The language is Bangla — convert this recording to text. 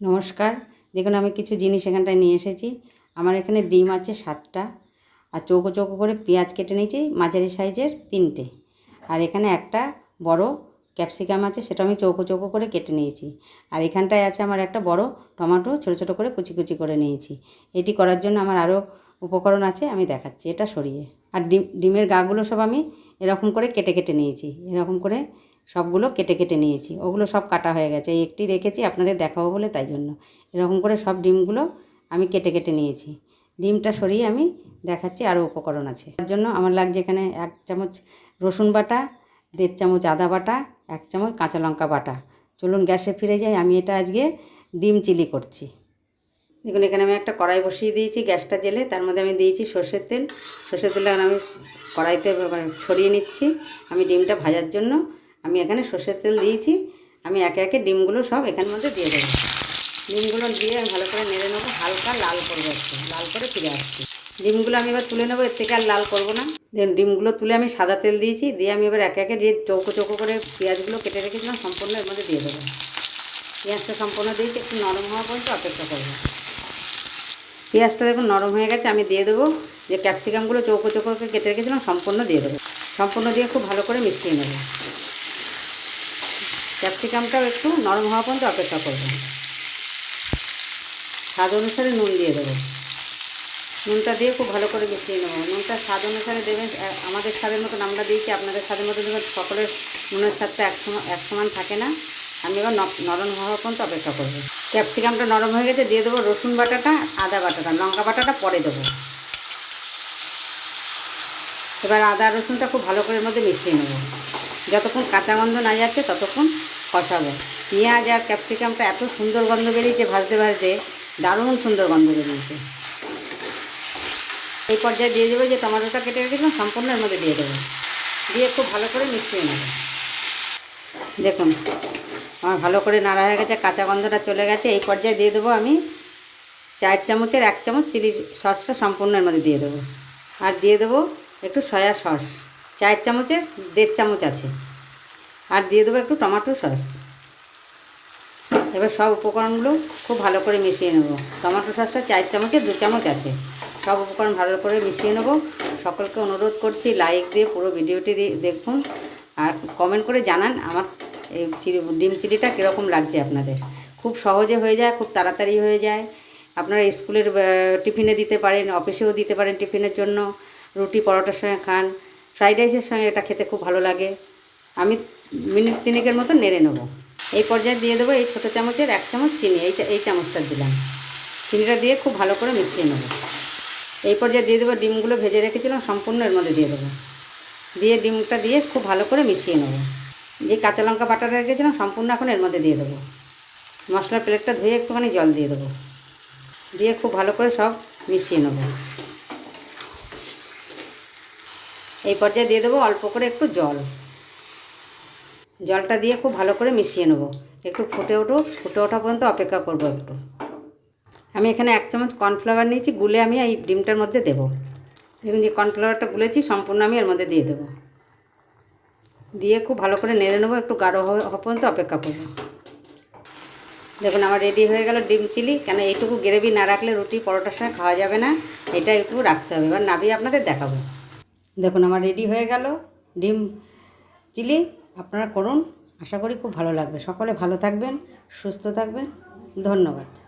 নমস্কার। দেখুন, আমি কিছু জিনিস এখানটায় নিয়ে এসেছি। আমার এখানে ডিম আছে সাতটা আর চৌকো চৌকো করে পেঁয়াজ কেটে নিয়েছি, মাঝারি সাইজের তিনটে। আর এখানে একটা বড় ক্যাপসিকাম আছে, সেটা আমি চৌকো চৌকো করে কেটে নিয়েছি। আর এখানটায় আছে আমার একটা বড় টমেটো, ছোটো ছোটো করে কুচি কুচি করে নিয়েছি। এটি করার জন্য আমার আরও উপকরণ আছে, আমি দেখাচ্ছি, এটা সরিয়ে। আর ডিম, ডিমের গাগুলো সব আমি এরকম করে কেটে কেটে নিয়েছি, এরকম করে সবগুলো কেটে কেটে নিয়েছি। ওগুলো সব কাটা হয়ে গেছে। এই একটি রেখেছি, আপনাদের দেখাবো বলে তাই জন্য। এরকম করে সব ডিমগুলো আমি কেটে কেটে নিয়েছি। ডিমটা সরিয়ে আমি দেখাচ্ছি আরও উপকরণ আছে। তার জন্য আমার লাগছে এখানে এক চামচ রসুন বাটা, দেড় চামচ আদা বাটা, এক চামচ কাঁচা লঙ্কা বাটা। চলুন গ্যাসে ফিরে যাই, আমি এটা আজকে ডিম চিলি করছি। দেখুন, এখানে আমি একটা কড়াই বসিয়ে দিয়েছি গ্যাসটা জেলে। তার মধ্যে আমি দিয়েছি সর্ষের তেল। সর্ষের তেল আমি কড়াইতে এবার ছড়িয়ে নিচ্ছি। আমি ডিমটা ভাজার জন্য আমি এখানে সর্ষের তেল দিয়েছি। আমি একে একে ডিমগুলো সব এখানের মধ্যে দিয়ে দেবো। ডিমগুলো দিয়ে আমি ভালো করে নেড়ে নেব, হালকা লাল করব একটু, লাল করে ফিরে আসছি। ডিমগুলো আমি এবার তুলে নেব, এর থেকে আর লাল করব না। দেখুন ডিমগুলো তুলে আমি সাদা তেল দিয়েছি, দিয়ে আমি এবার একে একে যে চৌকো চৌকো করে পেঁয়াজগুলো কেটে রেখেছিলাম, সম্পূর্ণ এর মধ্যে দিয়ে দেবো। পেঁয়াজটা সম্পূর্ণ দিয়েছি, একটু নরম হওয়া পর্যন্ত অপেক্ষা করব। পেঁয়াজটা দেখুন নরম হয়ে গেছে, আমি দিয়ে দেবো। যে ক্যাপসিকামগুলো চৌকো চৌকো করে কেটে রেখেছিলাম, সম্পূর্ণ দিয়ে দেবো। সম্পূর্ণ দিয়ে খুব ভালো করে মিশিয়ে নেব। ক্যাপসিকামটাও একটু নরম হওয়া পর্যন্ত অপেক্ষা করব। স্বাদ অনুসারে নুন দিয়ে দেবো। নুনটা দিয়ে খুব ভালো করে মিশিয়ে নেব। নুনটা স্বাদ অনুসারে দেবেন আমাদের স্বাদের মতন আমরা দিয়েছি আপনাদের স্বাদের মতো দেবেন সকলের নুনের স্বাদটা এক এক সমান থাকে না। আমি এবার নরম হওয়া পর্যন্ত অপেক্ষা করব। ক্যাপসিকামটা নরম হয়ে গেছে, দিয়ে দেবো রসুন বাটাটা, আদা বাটাটা, লঙ্কা বাটাটা পরে দেবো। এবার আদা রসুনটা খুব ভালো করে মধ্যে মিশিয়ে নেব। যতক্ষণ কাঁচা গন্ধ না যাচ্ছে ততক্ষণ কষাবো। পেঁয়াজ আর ক্যাপসিকামটা এত সুন্দর গন্ধ বেরিয়েছে, ভাজতে ভাজতে দারুণ সুন্দর গন্ধ বেরিয়েছে। এই পর্যায়ে দিয়ে দেবো যে টমেটোটা কেটে রেখেছিলাম সম্পূর্ণ এর মধ্যে দিয়ে দেবো। দিয়ে খুব ভালো করে মিশিয়ে নেব। দেখুন, আমার ভালো করে নাড়া হয়ে গেছে, কাঁচা গন্ধটা চলে গেছে। এই পর্যায়ে দিয়ে দেবো আমি চার চামচের এক চামচ চিলি সসটা সম্পূর্ণ এর মধ্যে দিয়ে দেবো। আর দিয়ে দেবো একটু সয়া সস। চার চামচের দেড় চামচ আছে। আর দিয়ে দেবো একটু টমেটো সস। এবার সব উপকরণগুলো খুব ভালো করে মিশিয়ে নেব। টমেটো সসটা চার চামচের দু চামচ আছে। সব উপকরণ ভালো করে মিশিয়ে নেব। সকলকে অনুরোধ করছি লাইক দিয়ে পুরো ভিডিওটি দেখুন। আর কমেন্ট করে জানান আমার এই ডিম চিলিটা কীরকম লাগছে আপনাদের। খুব সহজে হয়ে যায়, খুব তাড়াতাড়ি হয়ে যায়। আপনারা স্কুলের টিফিনে দিতে পারেন, অফিসেও দিতে পারেন টিফিনের জন্য। রুটি পরোটার সঙ্গে খান। ফ্রাইড রাইসের সঙ্গে এটা খেতে খুব ভালো লাগে। আমি মিনিট তিনেকের মতো নেড়ে নেব। এই পর্যায়ে দিয়ে দেবো এই ছোটো চামচের এক চামচ চিনি। এই এই চামচটা দিলাম। চিনিটা দিয়ে খুব ভালো করে মিশিয়ে নেব। এই পর্যায়ে দিয়ে দেবো ডিমগুলো ভেজে রেখেছিলাম, সম্পূর্ণ এর মধ্যে দিয়ে দেবো। দিয়ে ডিমটা দিয়ে খুব ভালো করে মিশিয়ে নেব। যে কাঁচা লঙ্কা বাটাটা রেখেছিলাম, সম্পূর্ণ এখন এর মধ্যে দিয়ে দেবো। মশলার প্লেটটা ধুয়ে একটুখানি জল দিয়ে দেবো। দিয়ে খুব ভালো করে সব মিশিয়ে নেব। এই পর্যায়ে দিয়ে দেবো অল্প করে একটু জল। জলটা দিয়ে খুব ভালো করে মিশিয়ে নেব। একটু ফুটে উঠুক, ফুটে ওঠা পর্যন্ত অপেক্ষা করব একটু। আমি এখানে এক চামচ কর্নফ্লাওয়ার নিয়েছি, গুলে আমি এই ডিমটার মধ্যে দেবো। দেখুন যে কর্নফ্লাওয়ারটা গুলেছি, সম্পূর্ণ আমি এর মধ্যে দিয়ে দেবো। দিয়ে খুব ভালো করে নেড়ে নেব, একটু গাঢ় হওয়া পর্যন্ত অপেক্ষা করব। দেখুন আমার রেডি হয়ে গেল ডিম চিলি। কেন এইটুকু গ্রেভি না রাখলে রুটি, পরোটার সঙ্গে খাওয়া যাবে না এটা একটু রাখতে হবে। এবার নাবিয়ে আপনাদের দেখাবো। দেখুন আমার রেডি হয়ে গেল। ডিম চিলি আপনারা করুন। আশা করি খুব ভালো লাগবে। সকলে ভালো থাকবেন, সুস্থ থাকবেন। ধন্যবাদ।